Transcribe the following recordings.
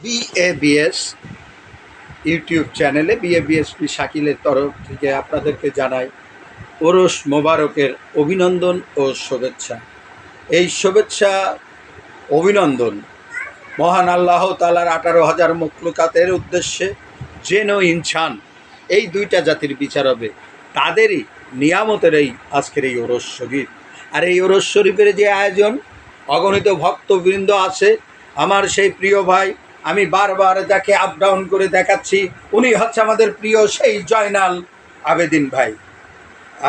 বিএবিএস YouTube চ্যানেলে বিএবিএসপি শাকিলের তরফ থেকে আপনাদেরকে জানাই ওরস মোবারকের অভিনন্দন ও শুভেচ্ছা। এই শুভেচ্ছা, অভিনন্দন। মহান আল্লাহ তালার আঠারো হাজার মুখলুকাতের উদ্দেশ্যে জেন ইনসান, এই দুইটা জাতির বিচার হবে, তাদেরই নিয়ামতের এই আজকের এই ওরস শরীফ। আর এই ওরস শরীফের যে আয়োজন, অগণিত ভক্তবৃন্দ আছে, আমার সেই প্রিয় ভাই আমি বারবার যাকে আপ ডাউন করে দেখাচ্ছি, উনি হচ্ছে আমাদের প্রিয় সেই জয়নাল আবেদিন ভাই।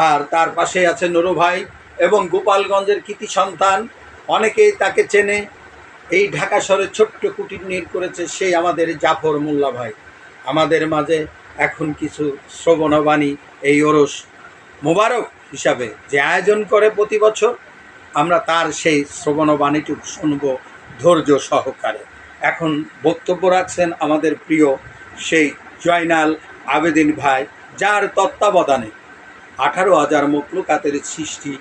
আর তার পাশে আছে নুরু ভাই এবং গোপালগঞ্জের কৃতি সন্তান। অনেকেই তাকে চেনে। এই ঢাকা শহরে ছোট্ট কুটির নির করেছে সেই আমাদের জাফর মোল্লা ভাই। আমাদের মাঝে এখন কিছু শ্রবণবাণী, এই ওরস মোবারক হিসাবে যে আয়োজন করে প্রতি বছর। আমরা তার সেই শ্রবণবাণীটুকু শুনব ধৈর্য সহকারে। এখন বক্তব্য রাখছেন আমাদের প্রিয় সেই জয়নাল আবেদিন ভাই, যার তত্ত্বাবধানে আঠারো হাজার মকলুকাতের সৃষ্টি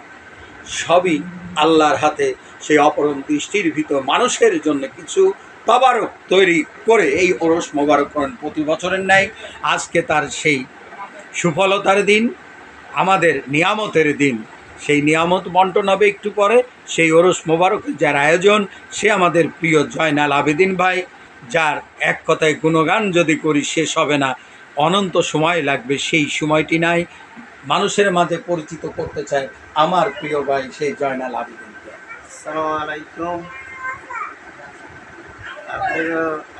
সবই আল্লাহর হাতে, সেই অপরম দৃষ্টির ভিতর মানুষের জন্য কিছু তবারক তৈরি করে এই ওরস মোবারক করেন। প্রতি বছরের ন্যায় আজকে তার সেই সুফলতার দিন, আমাদের নিয়ামতের দিন। সেই নিয়ামত বন্টন হবে একটু পরে। সেই ওরস মোবারক যার আয়োজন, সে আমাদের প্রিয় জয়নাল আবেদিন ভাই, যার এক কথায় গুণগান যদি করি শেষ হবে না। অনন্ত সময় লাগবে, সেই সময়টি নাই। মানুষের মাঝে পরিচিত করতে চায় আমার প্রিয় ভাই সেই জয়নাল আবেদিন আলাইকুম।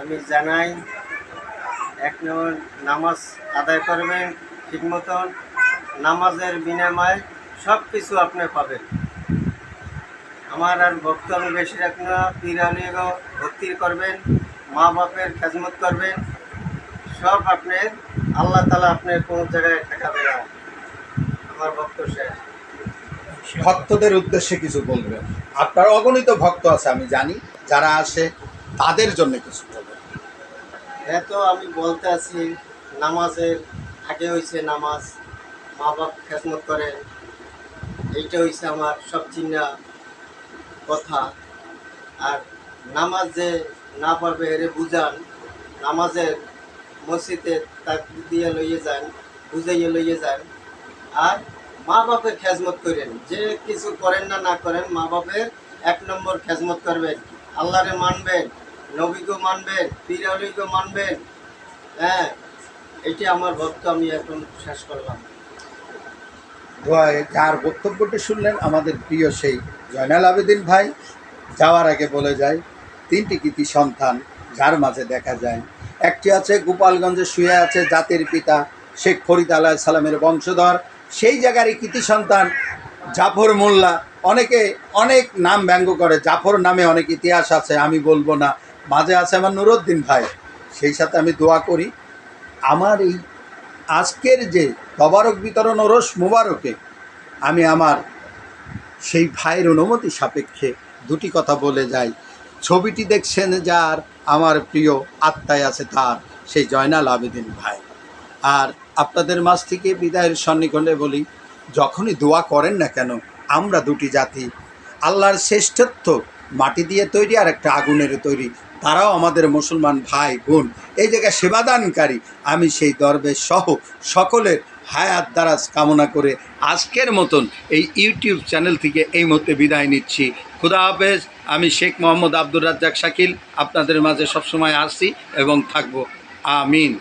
আমি জানাই, এক নম্বর নামাজ আদায় করবেন ঠিক মতন। নামাজের বিনিময়ে সব কিছু আপনি পাবেন। আমার আর ভক্ত আমি বেশি রাখি না পিরালিও ভক্তি করবেন মা বাপের খেজমত করবেন সব আপনি আল্লাহ তালা আপনার কোনো জায়গায় ঠেকাবে না। আমার ভক্ত শেষ। ভক্তদের উদ্দেশ্যে কিছু বলবেন। আপনার অগণিত ভক্ত আছে আমি জানি। যারা আসে তাদের জন্য কিছু বলবেন। হ্যাঁ তো আমি বলতে আছি নামাজের আগে হয়েছে নামাজ মা বাপ খেসমত করে। এইটা হয়েছে আমার সব চিন্তা কথা। আর নামাজ যে না পারবে এরে বুঝান নামাজের মসজিদে তাক দিয়ে লইয়ে যান, বুঝাইয়ে লইয়ে যান। আর মা বাপের খেজমত করেন, যে কিছু করেন না না করেন, মা বাপের এক নম্বর খেজমত করবেন। আল্লাহরে মানবেন নবীকে মানবেন পীরালিকে মানবেন। হ্যাঁ এটি আমার ভক্ত আমি এখন শেষ করলাম। যার বক্তব্যটি শুনলেন আমাদের প্রিয় সেই জয়নাল আবেদিন ভাই। যাওয়ার আগে বলে যায় তিনটি কৃতি সন্তান যার মাঝে দেখা যায়। একটি আছে গোপালগঞ্জে শুয়ে আছে জাতির পিতা শেখ ফরিদ আলাহ সালামের বংশধর। সেই জায়গারই কৃতি সন্তান জাফর মোল্লা। অনেকে অনেক নাম ব্যঙ্গ করে, জাফর নামে অনেক ইতিহাস আছে, আমি বলব না। মাঝে আছে আমার নুরুদ্দিন ভাই, সেই সাথে আমি দোয়া করি। আমার এই আজকের যে তবারক বিতরণ ওরস মুবারকে, আমি আমার সেই ভাইয়ের অনুমতি সাপেক্ষে দুটি কথা বলে যাই। ছবিটি দেখছেন যার আমার প্রিয় আত্মায় আছে তার, সেই জয়নাল আবেদিন ভাই। আর আপনাদের মাঝ থেকে বিদায়ের সন্নিকণ্ডে বলি, যখনই দোয়া করেন না কেন, আমরা দুটি জাতি, আল্লাহর শ্রেষ্ঠত্ব মাটি দিয়ে তৈরি আর একটা আগুনের তৈরি তারাও আমাদের মুসলমান ভাই, বোন, এই জায়গায় সেবাদানকারী। আমি সেই দরবেশ সহ সকলের হায়াত দ্বারাজ কামনা করে আজকের মতন এই ইউটিউব চ্যানেল থেকে এই মুহূর্তে বিদায় নিচ্ছি। খুদা হাফেজ, আমি শেখ মোহাম্মদ আব্দুর রাজ্জাক শাকিল, আপনাদের মাঝে সবসময় আসছি এবং থাকব। আমিন।